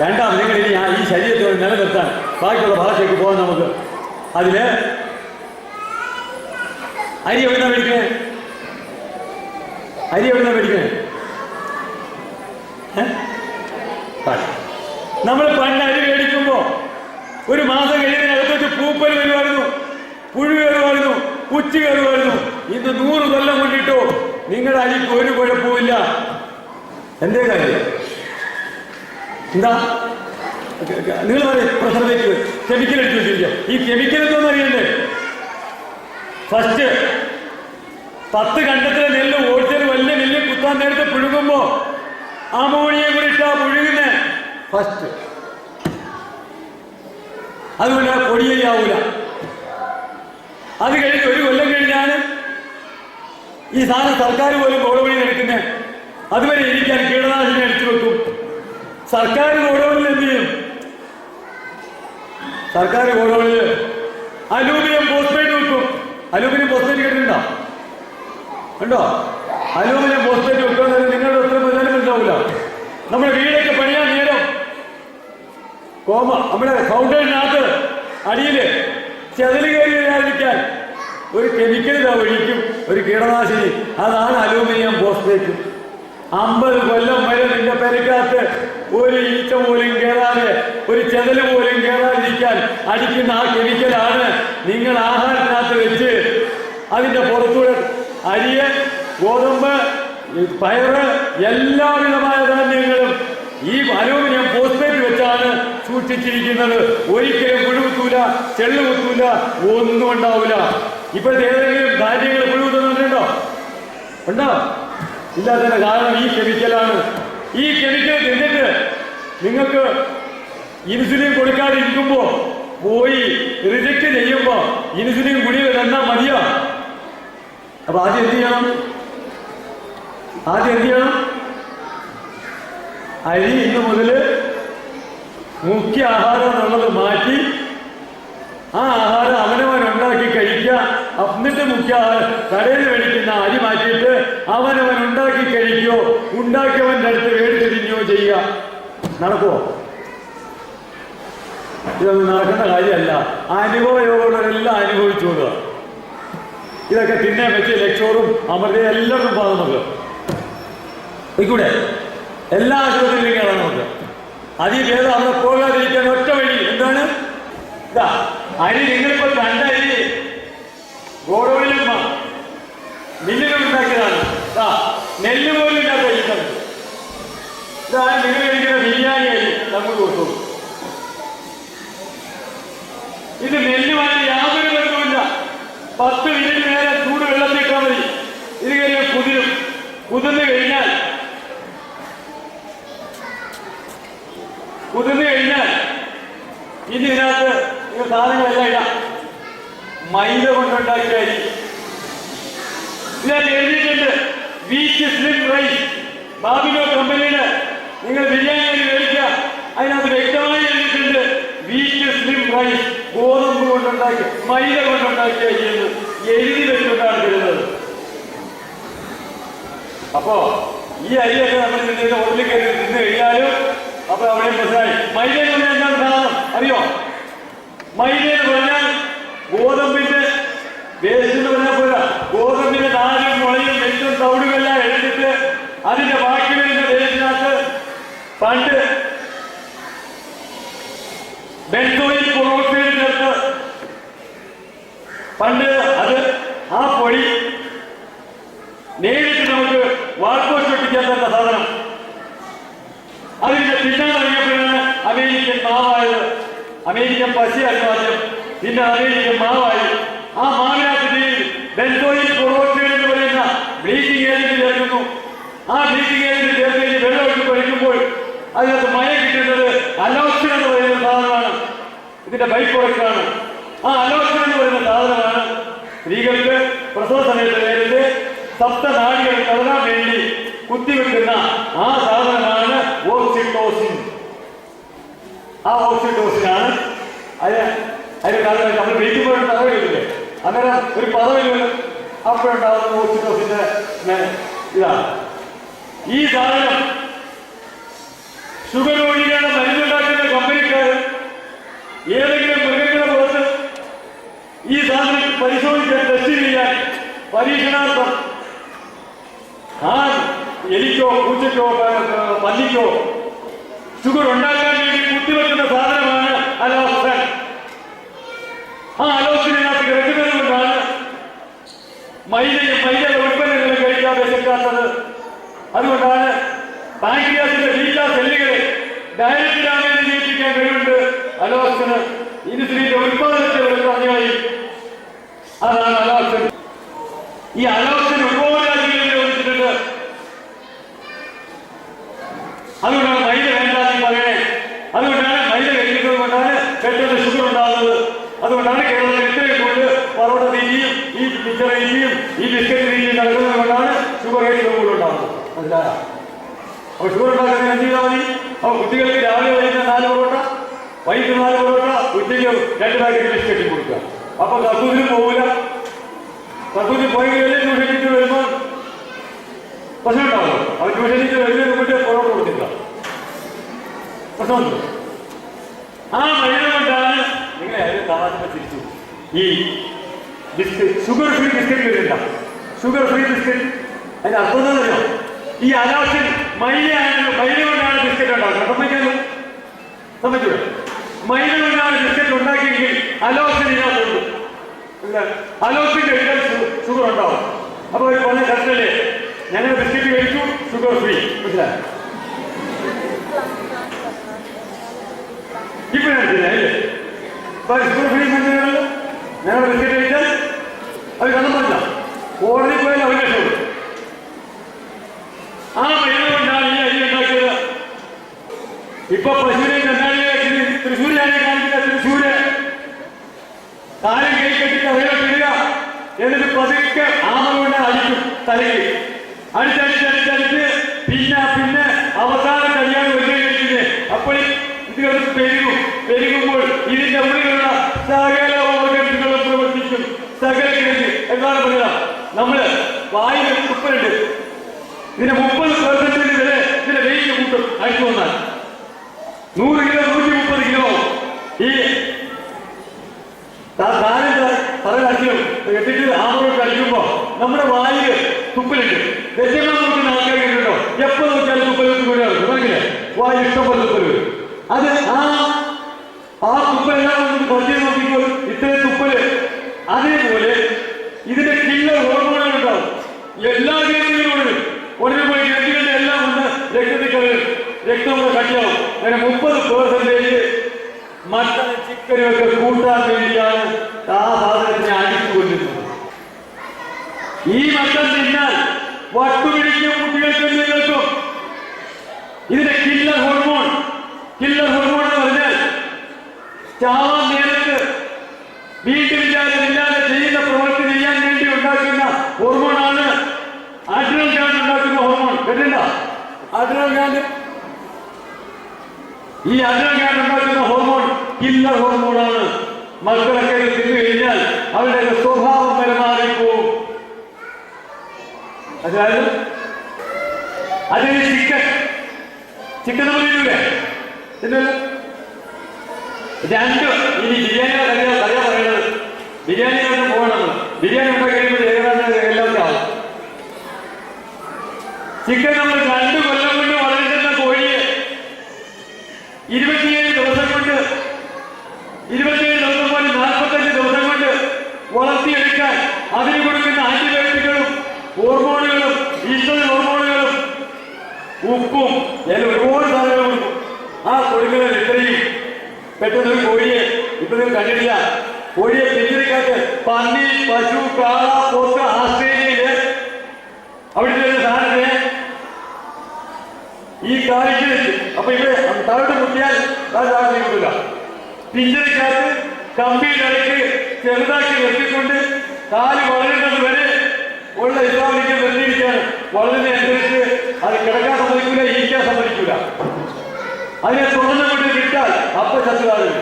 രണ്ടാമത് നിങ്ങൾ ഇനി ആ- ഈ ശരീരത്തോട് നിലനിർത്താൻ ബാക്കിയുള്ള ഭാഷയ്ക്ക് പോകാൻ നമുക്ക്. അതിന് അരി എവിടുന്ന മേടിക്കണേ? അരി എവിടുന്ന മേടിക്കണേ? നമ്മൾ പണ്ട് അരി മേടിക്കുമ്പോ ഒരു മാസം കഴിയുന്നതിനകത്തേക്ക് പൂപ്പൽ വരുമായിരുന്നു പുഴു കയറുമായിരുന്നു കുച്ചി കയറുമായിരുന്നു. ഇന്ന് നൂറ് കൊല്ലം കൊണ്ടിട്ടോ നിങ്ങളുടെ അരിക്ക് ഒരു കുഴപ്പമില്ല എന്തേ കാര്യം? എന്താ? നിങ്ങൾ പറയും പ്രസർവേറ്റീവ് കെമിക്കൽ എടുത്ത് വെച്ചിരിക്കുക ഈ കെമിക്കൽ എന്തോന്ന് അറിയണ്ടേ? ഫസ്റ്റ് പത്ത് കണ്ടത്തിലെ നെല്ല് ഓടിച്ചൊരു വലിയ നെല്ല് കുത്താൻ നേരത്തെ പുഴുകുമ്പോ അമോണിയം കൂടി ഇട്ടാ പുഴുകുന്നേ ഫസ്റ്റ് അതുകൊണ്ട് ആ പൊടിയാവൂല അത് കഴിഞ്ഞ് ഒരു കൊല്ലം കഴിഞ്ഞാണ് ഈ സാധനം സർക്കാർ പോലും ഗോഡൌണിൽ നടക്കുന്നത് അതുവരെ ഇരിക്കാൻ കീടനാശിനി അടിച്ചു വെക്കും. സർക്കാർ ഗോഡൌണിൽ എന്ത് ചെയ്യും? സർക്കാർ ഗോഡൌണിൽ അലൂമിനിയം പോസ്റ്റ്മേറ്റ് വെക്കും. അലൂമിനിയം പോസ്റ്റ്മേറ്റ് കേട്ടിട്ടുണ്ടോ? കണ്ടോ? അലൂമിനിയം പോസ്റ്റ്മേറ്റ് എന്നാലും നിങ്ങളുടെ ഒത്തിരി മുതലും മനസ്സിലാവില്ല. നമ്മുടെ വീടൊക്കെ പണിയാൻ നേരം കോമ നമ്മുടെ ഫൗണ്ടൈനകത്ത് അടിയിൽ ചെതൽ കയറി ഒരു കെമിക്കൽ ഒഴിക്കും. ഒരു കീടനാശിനി. അതാണ് അലൂമിനിയം പോസ്റ്റ്മേറ്റ് അമ്പത് കൊല്ലം വരെ നിന്റെ പെരക്കകത്ത് ഒരു ഈച്ച പോലും കയറാതെ ഒരു ചെതൽ പോലും കയറാതിരിക്കാൻ അടിക്കുന്ന ആ കെമിക്കലാണ് നിങ്ങൾ ആഹാരത്തിനകത്ത് വെച്ച് അതിന്റെ പുറത്തൂടെ അരിയ് ഗോതമ്പ് പയറ് എല്ലാവിധമായ ധാന്യങ്ങളും ഈ അലൂമിനിയം ഫോസ്ഫേറ്റ് വെച്ചാണ് സൂക്ഷിച്ചിരിക്കുന്നത്. ഒരിക്കലും പുഴു കുത്തൂല ചെള്ളു കുത്തൂല ഒന്നും ഉണ്ടാവില്ല ഇപ്പോഴത്തെ ഏതെങ്കിലും ധാന്യങ്ങൾ പുഴു കുത്തുന്നുണ്ടോ ഉണ്ടോ? ഇല്ലാത്തതിന്റെ കാരണം ഈ കെമിക്കലാണ്. ഈ കെമിക്കൽ തിന്നിട്ട് നിങ്ങൾക്ക് ഇൻസുലിൻ കൊടുക്കാതിരിക്കുമ്പോ പോയി റിജക്ട് ചെയ്യുമ്പോ ഇൻസുലിൻ ഗുളിക തന്നാ മതിയോ? അപ്പൊ ആദ്യം എന്ത് ചെയ്യണം? ആദ്യം എന്ത് ചെയ്യണം? അരി ഇന്ന് മുതൽ മുഖ്യ ആഹാരം എന്നുള്ളത് മാറ്റി ആ ആഹാരം അവനവൻ ഉണ്ടാക്കി കഴിക്കുക എന്നിട്ട് മുഖ്യ ആഹാരം കടയിൽ മേടിക്കുന്ന അരി മാറ്റിയിട്ട് അവനവൻ ഉണ്ടാക്കി കഴിക്കുകയോ ഉണ്ടാക്കിയവന്റെ അടുത്ത് മേടിച്ച് ചെയ്യുക. നടക്കുമോ ഇതൊന്നും നടക്കുന്ന കാര്യമല്ല. അനുഭവയോഗങ്ങളെല്ലാം അനുഭവിച്ചു കൊടുക്കുക ഇതൊക്കെ തിന്നെ വെച്ച് ലക്ഷോറും അമൃതയും എല്ലാവർക്കും പാകം നമുക്ക് എല്ലാ ആശുപത്രിയിലും കയറാം നമുക്ക് അതിൽ ഭേദം അവിടെ പോകാതിരിക്കാൻ ഒറ്റ വഴി എന്താണ്? ഇതാ അരി നിങ്ങളിപ്പോ കണ്ട അരി ഗോഡൌണിലും മില്ലിലും ഉണ്ടാക്കിയതാണ് ദാ, നെല്ല് പോലും ഇല്ലാത്ത അരിക്കാണ് ഇതാണ് നിങ്ങൾ കഴിക്കുന്ന ബിരിയാണി അരി നമ്മൾ കൊടുക്കും ഇത് നെല്ലുമായി യാതൊരു ബന്ധവുമില്ല പത്ത് മിനിറ്റ് നേരെ ചൂട് വെള്ളത്തിട്ടാൽ മതി. ഇത് കഴിഞ്ഞാൽ കുതിരും. കുതിർന്നു കഴിഞ്ഞാൽ കുതിർന്നു കഴിഞ്ഞാൽ ഇനി ഇതിനകത്ത് ഈ സാധനങ്ങളെല്ലാം ഇടാം. മൈദ കൊണ്ടുണ്ടാക്കിയ അരി ഇതിനകത്ത് എഴുതിയിട്ടുണ്ട് വീറ്റ് സ്ലിം റൈസ് ബാബിലോ കമ്പനിയുടെ നിങ്ങൾ ബിരിയാണി അരി മേടിക്കുക അതിനകത്ത് വ്യക്തമായി എഴുതിയിട്ടുണ്ട് വീറ്റ് സ്ലിം റൈസ് ഗോതമ്പ് കൊണ്ടുണ്ടാക്കി മൈദ കൊണ്ടുണ്ടാക്കിയ അരി എന്ന് എഴുതി വെച്ചുകൊണ്ടാണ് തരുന്നത് അപ്പോ ഈ അരിയൊക്കെ നമ്മൾ ഇതിന്റെ ഉള്ളിൽ കയറി തിന്നു കഴിഞ്ഞാലും അപ്പൊ അവിടെ മനസ്സിലായി. മൈദ എന്ന് പറഞ്ഞാൽ എന്താണ് സാധനം അറിയോ? മൈദ എന്ന് പറഞ്ഞാൽ ഗോതമ്പിന്റെ വേസ്റ്റ് പണ്ട് പൊറോട്ടയിൽ ചേർത്ത് പണ്ട് അത് ആ പൊടി നേരിട്ട് നമുക്ക് വാൾപോസ്റ്റ് ഒട്ടിക്കാൻ തന്ന സാധനം. അതിന്റെ തുടങ്ങിയപ്പോഴാണ് അമേരിക്കൻ മാവായത്. അമേരിക്കൻ പശയായിരുന്നു ആദ്യം പിന്നെ അമേരിക്കൻ മാവായി. ആ മാവിനകത്ത് ബെന്തോയിൽ പൊറോട്ടയിൽ എന്ന് പറയുന്ന ബ്ലീച്ചിങ് ഏജന്റ് ചേർക്കുന്നു. ആ ബ്ലീച്ചിങ് ഏജന്റ് ചേർത്ത് വെള്ളം ഒഴിച്ച് കഴിക്കുമ്പോൾ അതിനകത്ത് മയം കിട്ടുന്നത് അലോക്സിൻ എന്ന് പറയുന്ന സാധനമാണ്. ഇതിന്റെ ബൈക്ക് പ്രോഡക്റ്റാണ് ആ അലോക്സിൻ എന്ന് പറയുന്ന സാധനമാണ്. സ്ത്രീകൾക്ക് പ്രസവ സമയത്ത് നേരിട്ട് സപ്തനാടികൾ കലരാൻ വേണ്ടി കുത്തിവെക്കുന്ന ആ സാധനമാണ് ഓക്സിറ്റോസിൻ ആ ഓക്സിറ്റോസിനാണ് അതിന് അതിന് കാരണം നമ്മൾ വീട്ടിൽ പദവിയില്ലേ അങ്ങനെ ഒരു പദവി വരും അപ്പോഴുണ്ടാവുന്ന ഓക്സിറ്റോസിന്റെ ഇതാണ്. ഈ സാധനം ഷുഗർ ഒഴിയാണ് മരുന്നുണ്ടാക്കുന്ന കമ്പനിക്കാർ ഏതെങ്കിലും മൃഗങ്ങളെ പുറത്ത് ഈ സാധനം പരിശോധിച്ച് ടെസ്റ്റ് ചെയ്യാൻ പരീക്ഷണാർത്ഥം ആ എലിക്കോ പൂച്ചയ്ക്കോ പല്ലിക്കോ ഷുഗർ ഉണ്ടാക്കാൻ വേണ്ടി കുത്തിവെക്കുന്ന സാധനമാണ് അലോസൻ ആ അലോസിനകത്ത് കിടക്കുന്നത് കൊണ്ടാണ് മൈദയും മൈദയുടെ ഉൽപ്പന്നങ്ങളും കഴിക്കാൻ വിശക്കാത്തത് അതുകൊണ്ടാണ് ബാങ്ക് അലോക്സിന് ഇൻസുലിന്റെ ഉൽപ്പാദനത്തെ വളർത്താനായി അതാണ് അലോക്സൻ ഈ അലോക്സൻ ഒരുപാട് രാജ്യങ്ങളിൽ നിരോധിച്ചിട്ടുണ്ട് അതുകൊണ്ടാണ് മൈദ വേണ്ടാന്ന് പറയണേ അതുകൊണ്ടാണ് മൈദ കഴിക്കുന്നത് കൊണ്ടാണ് പെട്ടെന്ന് ഷുഗർ ഉണ്ടാകുന്നത് അതുകൊണ്ടാണ് കേരളത്തിൽ ഇത്രയും കൂടുതൽ പറോട്ട രീതിയും ഈ പിച്ചറ രീതിയും ഈ ബിസ്ക്കറ്റ് രീതിയും നടക്കുന്നത് കൊണ്ടാണ് ഷുഗർ ഏറ്റവും കൂടുതൽ ഉണ്ടാകുന്നത് മനസ്സിലായോ അപ്പോൾ ഷുഗർ ഉണ്ടാക്കാൻ എന്ത് ചെയ്താൽ മതി അപ്പോൾ കുട്ടികൾക്ക് രാവിലെ വൈകുന്ന രണ്ട് പാക്കറ്റ് ബിസ്ക്കറ്റ് കൊടുക്കുക. അപ്പൊ കസൂരിന് പോകില്ല കസൂരിന് പോയി കഴിഞ്ഞാൽ ട്യൂഷൻ ടീച്ചർ വരുമ്പോൾ പ്രശ്നം ഉണ്ടാവുമല്ലോ അവർ ട്യൂഷൻ ടീച്ചർ വരുന്നതിന് മുമ്പേ പൊറോട്ട കൊടുത്തില്ല പ്രശ്നമുണ്ട്. ആ മരുന്ന് കൊണ്ടാണ് നിങ്ങളെ അതിന് തമാശ തിരിച്ചു. ഈ ബിസ്ക്കറ്റ് ഷുഗർ ഫ്രീ ബിസ്ക്കറ്റ് വരില്ല ഷുഗർ ഫ്രീ ബിസ്ക്കറ്റ് അതിന്റെ അർത്ഥം എന്താണെന്നറിയോ ഈ അലാസിൽ മൈലയാണ് മൈല കൊണ്ടാണ് ബിസ്ക്കറ്റ് ഉണ്ടാക്കുന്നത്. സമ്മതിക്കാമോ? സമ്മതിച്ചൂടെ? മൈല ക്രിക്കറ്റ് ഉണ്ടാക്കിയെങ്കിൽ അലോസിന് ഇതിനകത്തുണ്ട്. ഇല്ല അലോസിൻ കഴിക്കാൻ ഷുഗർ ഉണ്ടാവും അപ്പൊ ഒരു പറഞ്ഞ കഷ്ടല്ലേ ഞങ്ങൾ ബിസ്ക്കറ്റ് കഴിച്ചു ഷുഗർ ഫ്രീ മനസ്സിലായി? ഇപ്പൊ ഇപ്പൊ ഷുഗർ ഫ്രീ മരുന്നുകളല്ലോ ഞങ്ങൾ ബിസ്ക്കറ്റ് കഴിച്ചാൽ അത് കണ്ണം പറഞ്ഞ കോടതി പോയാൽ അവർ രക്ഷപ്പെടും. ആ മരുന്ന് കൊണ്ടാണ് ഈ അരി ഉണ്ടാക്കിയത് ഇപ്പൊ പശുവിനെ കാലം കൈ കെട്ടിട്ട് അവരെ വിടുക എന്നിട്ട് പതുക്കെ ആമ കൊണ്ട് അടിക്കും തലയ്ക്ക്. അടിച്ചടിച്ചടിച്ചടിച്ച് പിന്നെ പിന്നെ അവസാനം കഴിയാൻ വരുന്നത് അപ്പോൾ ഇതിന്റെ ഉള്ളിലുള്ള സകല ഓർഗൻസുകളും പ്രവർത്തിക്കും. സകല ഗ്രന്ഥി എന്താണ് പറയുക നമ്മൾ വായിൽ ഉപ്പുണ്ട് ഇതിന്റെ മുപ്പത് പെർസെന്റേജ് വരെ ഇതിന്റെ വെയിറ്റ് കൂട്ടും. അയച്ചു വന്നാൽ. നൂറ് കിലോ നൂറ്റി മുപ്പത് കിലോ ഈ പറയുന്ന അടിക്കും കെട്ടിട്ട് ആമറോട്ട് കഴിക്കുമ്പോ നമ്മുടെ വായിൽ തുപ്പലിട്ട്. ദശങ്ങൾ നോക്കുന്ന ആൾക്കാർ എപ്പോ നോക്കിയാലും തുപ്പൽ കൂടെ മനസ്സിലെ വായിൽ തുപ്പൽ വരും അത് ആ ആ തുപ്പലെല്ലാം നമുക്ക് കുറച്ച് ഇത്രയും തുപ്പൽ. അതേപോലെ ഇതിന്റെ കില്ലർ ഹോർമോണുകൾ ഉണ്ടാവും. എല്ലാ ഗ്രന്ഥികളും ഉടനും പോയി രക്തികളുടെ എല്ലാം ഒന്ന് രക്തത്തിൽ കയറും രക്തം കൂടെ കട്ടിയാവും. അങ്ങനെ മുപ്പത് പേഴ്സന്റേജ് മട്ടനും ചിക്കനും ഒക്കെ കൂട്ടാൻ വേണ്ടിയാണ് ആ സാധനത്തിനെ അടിച്ചു കൊല്ലുന്നത് ഈ മട്ടൻ തിന്നാൽ വട്ടുപിടിക്കും കുട്ടികൾക്കും നിങ്ങൾക്കും ഇതിന്റെ കില്ലർ ഹോർമോൺ കില്ലർ ഹോർമോൺ എന്ന് പറഞ്ഞാൽ ചാവാൻ നേരത്ത് വീണ്ടും വിചാരമില്ലാതെ ചെയ്യുന്ന പ്രവൃത്തി ചെയ്യാൻ വേണ്ടി ഉണ്ടാക്കുന്ന ഹോർമോണാണ് ആഡ്രൽ ഗ്ലാൻഡ് ഉണ്ടാക്കുന്ന ഹോർമോൺ കേട്ടില്ല ആഡ്രൽ ഗ്ലാൻഡ് ഈ ആഡ്രൽ ഗ്ലാൻഡ് ഉണ്ടാക്കുന്ന ഹോർമോൺ കില്ലർ ഹോർമോണാണ് മക്കളൊക്കെ തിന്നു കഴിഞ്ഞാൽ അവരുടെ സ്വഭാവം വരെ മാറിപ്പോവും അതായത് അതിന് ചിക്കൻ ചിക്കൻ രണ്ട് ഇനി ബിരിയാണി കറിയ കറിയ പറയുന്നത്. ബിരിയാണി കൊണ്ട് പോകണം. ബിരിയാണി ഉണ്ടാക്കി കഴിയുമ്പോൾ ഏകദേശം ആവും ചിക്കൻ നമ്മൾ രണ്ട് കൊല്ലം കൊണ്ട് വളരുന്ന കോഴിയെ ഇരുപത്തിയേഴ് ദിവസം കൊണ്ട് ഇരുപത്തിയേഴ് ദിവസം പോലെ നാൽപ്പത്തഞ്ച് ദിവസം കൊണ്ട് വളർത്തിയെടുക്കാൻ അതിന് കൊടുക്കുന്ന ആന്റിബയോട്ടിക്കുകളും ഹോർമോണുകളും ഈസ്ട്രജൻ ഹോർമോണുകളും ഉപ്പും എല്ലാം ഒരുപാട് സാധനങ്ങൾ കൊടുക്കും ആ കൊടുക്കുന്നത് ഇത്രയും പെട്ടെന്ന് കോഴിയെ ഇപ്പൊ നിങ്ങൾ കണ്ടിട്ടില്ല. കോഴിയെ പിന്തിരിക്കാട്ട് പന്നി പശു കാള പോത്ത് ആസ്ട്രേലിയയിൽ അവിടുത്തെ ഒരു സാധനത്തെ ഈ കാലിക്ക് അപ്പൊ ഇവിടെ താഴോട്ട് മുട്ടിയാൽ താഴെ കിട്ടില്ല കമ്പി കളിക്ക് ചെറുതാക്കി നിർത്തിക്കൊണ്ട് കാൽ വളരുന്നത് വരെ ഉള്ള ഇസ്ലാമിക്ക് നിർത്തിയിരിക്കുകയാണ് വളരുന്നതനുസരിച്ച് അത് കിടക്കാൻ സമ്മതിക്കില്ല ഇരിക്കാൻ സമ്മതിക്കൂല. അതിനെ തുറന്നു കൊണ്ട് വിട്ടാൽ അപ്പൊ ചത്തുകാരുണ്ട്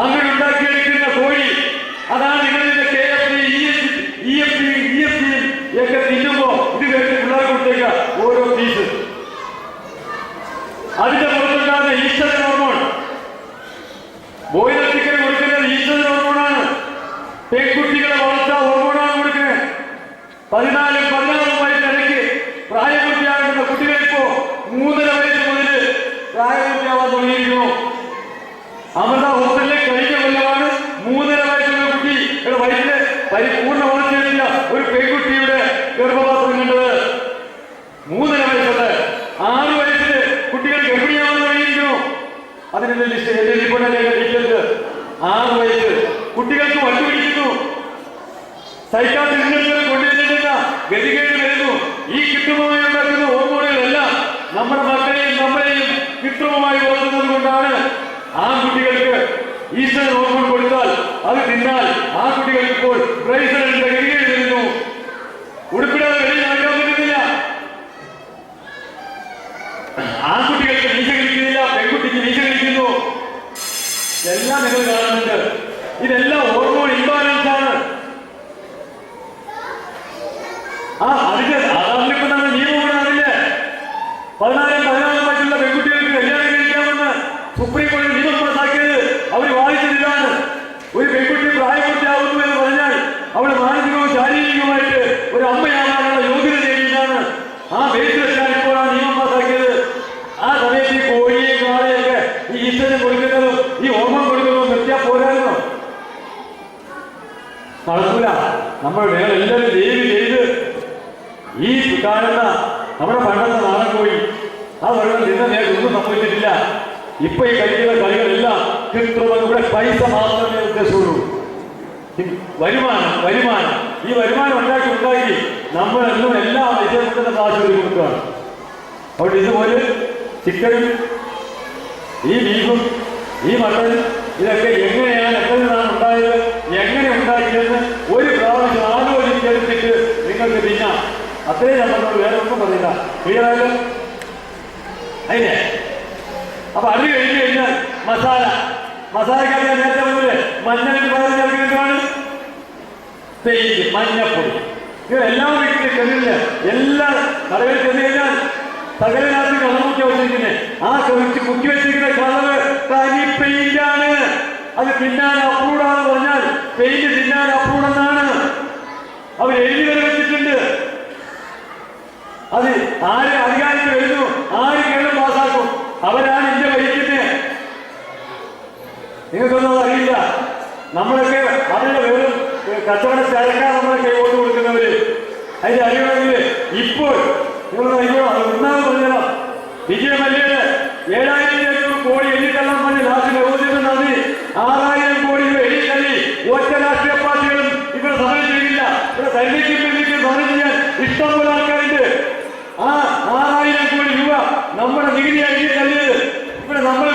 അങ്ങനെ ഉണ്ടാക്കിയെടുക്കുന്ന കോഴി അതാണ് നിങ്ങളിന്റെ K F E F E F ഒക്കെ തിന്നുമ്പോ ഇത് കേട്ട് ഇപ്പൊ ഈ കളിക്കുന്ന കളികളെല്ലാം കൃത്രിമം ഇവിടെ പൈസ മാത്രമേ ഉദ്ദേശമുള്ളൂ. വരുമാനം വരുമാനം. ഈ വരുമാനം ഉണ്ടാക്കി ഉണ്ടാക്കി നമ്മൾ എന്നും എല്ലാ വിജയത്തിന്റെ കാശ് കൊടുക്കുകയാണ്. അവിടെ ഇതുപോലെ ചിക്കനും ഈ ബീഫും ഈ മട്ടൻ ഇതൊക്കെ എങ്ങനെയാണ് എത്ര നിന്നാണ് ഉണ്ടായത് എങ്ങനെ ഉണ്ടാക്കിയെന്ന് ഒരു പ്രാവശ്യം ആലോചിച്ചെടുത്തിട്ട് നിങ്ങൾക്ക് പിന്നെ. അത്രയും നമ്മൾ വേറെ ഒന്നും പറയില്ല ക്ലിയർ ആയാലും അതിനെ അപ്പൊ അത് കഴിഞ്ഞ് കഴിഞ്ഞാൽ മസാല. മസാലക്കാർ ഞാൻ നേരത്തെ പറഞ്ഞില്ലേ മഞ്ഞളിന് പകരം ചേർക്കുന്നതാണ് പെയിന്റ് മഞ്ഞപ്പൊടി. ഇതെല്ലാം വീട്ടിൽ ചെന്നില്ല എല്ലാ കടകളിൽ ചെന്ന് കഴിഞ്ഞാൽ തകരനാത്തി കളമൊക്കെ വെച്ചിരിക്കുന്നത് ആ കുറിച്ച് കുക്കി വെച്ചിരിക്കുന്ന കളറ് തനി പെയിന്റാണ്. അത് തിന്നാൻ അപ്രൂഡാന്ന് പറഞ്ഞാൽ പെയിന്റ് തിന്നാൻ അപ്രൂഡെന്നാണ് അവർ എഴുതി വരെ വെച്ചിട്ടുണ്ട്. അത് ആര് നിങ്ങൾക്കൊന്നും അറിയില്ല. നമ്മളൊക്കെ അതിന്റെ വെറും കച്ചവട ചരക്കാണ് നമ്മളെ കൈകൊണ്ട് കൊടുക്കുന്നവര്. അതിന്റെ അറിയണമെങ്കിൽ ഇപ്പോൾ നിങ്ങൾ അയ്യോ വിജയമല്ലേത് ഏഴായിരത്തി അഞ്ഞൂറ് കോടി എണ്ണിത്തള്ളാൻ പറഞ്ഞ് ലാസ്റ്റ് നവോദയം നന്ദി ആറായിരം കോടി രൂപ എണ്ണിത്തള്ളി ഒറ്റ രാഷ്ട്രീയ പാർട്ടികളും ഇവിടെ സമരം ചെയ്യില്ല ഇവിടെ സൈനിക വേണ്ടിയിട്ട് സമരം ചെയ്യാൻ ഇഷ്ടംപോലെ ആൾക്കാരുണ്ട്. ആ ആറായിരം കോടി രൂപ നമ്മുടെ നികുതിയായി എണ്ണിത്തള്ളിയത് ഇവിടെ നമ്മൾ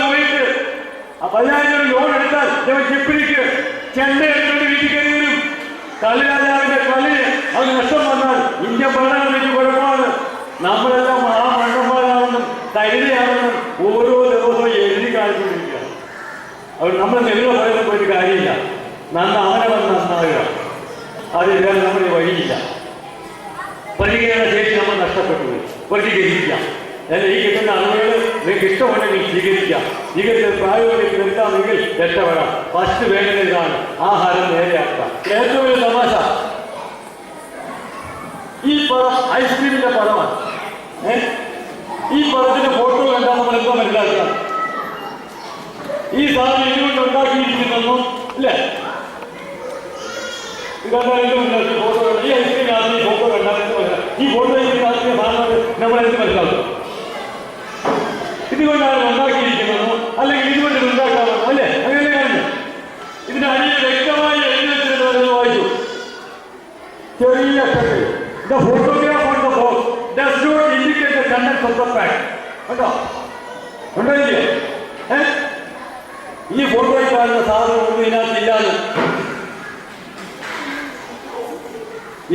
പതിനായിരം ലോൺ എടുത്താൽ ഇവൻ ചെപ്പിലേക്ക് ചെണ്ട എടുത്തുകൊണ്ട് വീട്ടിൽ കയറി വരും. കള്ളിരാജാവിന്റെ കള്ളിന് അത് നഷ്ടം വന്നാൽ ഇന്ത്യ ഭരണഘടനയ്ക്ക് കുഴപ്പമാണ് നമ്മളെല്ലാം ആ മണ്ണന്മാരാണെന്നും തൈരിയാണെന്നും ഓരോ ദിവസവും എഴുതി കാണിച്ചുകൊണ്ടിരിക്കുക. അവർ നമ്മൾ നെല്ല് പറയുന്ന ഒരു കാര്യമില്ല. നന്ന അവനവൻ നന്നാവുക അതില്ലാതെ നമ്മുടെ വഴിയില്ല. പ്രതികരണ ശേഷി നമ്മൾ നഷ്ടപ്പെട്ടു. പ്രതികരിക്കാം അല്ലെ ഈ കിട്ടുന്ന അറിവുകൾ നിങ്ങൾക്ക് ഇഷ്ടമുണ്ടെങ്കിൽ സ്വീകരിക്കാം. സ്വീകരിച്ച് പ്രായോഗിക എന്താണെങ്കിൽ രക്ഷപ്പെടാം. ഫസ്റ്റ് വേണ്ടത് ഇതാണ്. ആഹാരം നേരെയാക്കാം. ഏറ്റവും വലിയ തമാശ. ഈ പദം ഐസ്ക്രീമിന്റെ പദമാണ്. ഏ? ഈ പദത്തിന്റെ ഫോട്ടോ കണ്ടാൽ നമ്മൾ എന്താ മനസ്സിലാക്കുക ഈ സാധനം ഇതുകൊണ്ട് ഉണ്ടാക്കിയിരിക്കുന്നു അല്ലേ ഇതെന്താ എന്ത് മനസ്സിലാക്കി ഫോട്ടോ ഈ ഐസ്ക്രീം ആദ്യം ഫോട്ടോ കണ്ടാൽ ഈ ഫോട്ടോ ആക്കിയ സാധനം നമ്മൾ എന്ത് മനസ്സിലാക്കും? ഇതുകൊണ്ടാണ് ഉണ്ടാക്കിയിരിക്കുന്നത് അല്ലെങ്കിൽ ഇതുകൊണ്ട് ഉണ്ടാക്കാമോ അല്ലേ? അങ്ങനെ കാണുന്നു ഇതിന്റെ അടിയിൽ വ്യക്തമായി എഴുതി വെച്ചിട്ടുള്ളത് വായിച്ചു. ചെറിയ the photograph on the box does not indicate the content of the pack കേട്ടോ ഉണ്ടോ ഇല്ലേ ഏ? ഈ ഫോട്ടോയിൽ കാണുന്ന സാധനം ഒന്നും ഇതിനകത്ത് ഇല്ലാതെ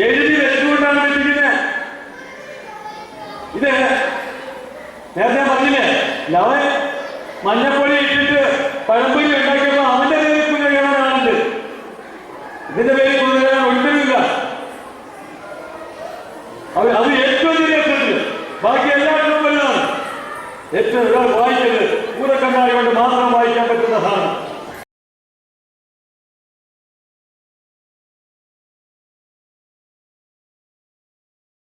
എഴുതി വെച്ചുകൊണ്ടാണ് വെച്ചിരിക്കുന്നത് ഇത് നേരത്തെ പറഞ്ഞില്ലേ? ലവൻ മഞ്ഞപ്പൊടി ഇട്ടിട്ട് പഴംപൊരി ഉണ്ടാക്കിയപ്പോ അവന്റെ പേരിൽ കുലകേണാണുണ്ട് ഇതിന്റെ പേരിൽ കുലകേണ ഒരിക്കലുമില്ല അത് ഏറ്റവും ചെറിയ അക്ഷരത്തിൽ ബാക്കി എല്ലാവരും വലുതാണ്. ഏറ്റവും ഒരാൾ വായിക്കരുത്. പൂരക്കണ്ണായി കൊണ്ട് മാത്രം വായിക്കാൻ പറ്റുന്ന സാധനം.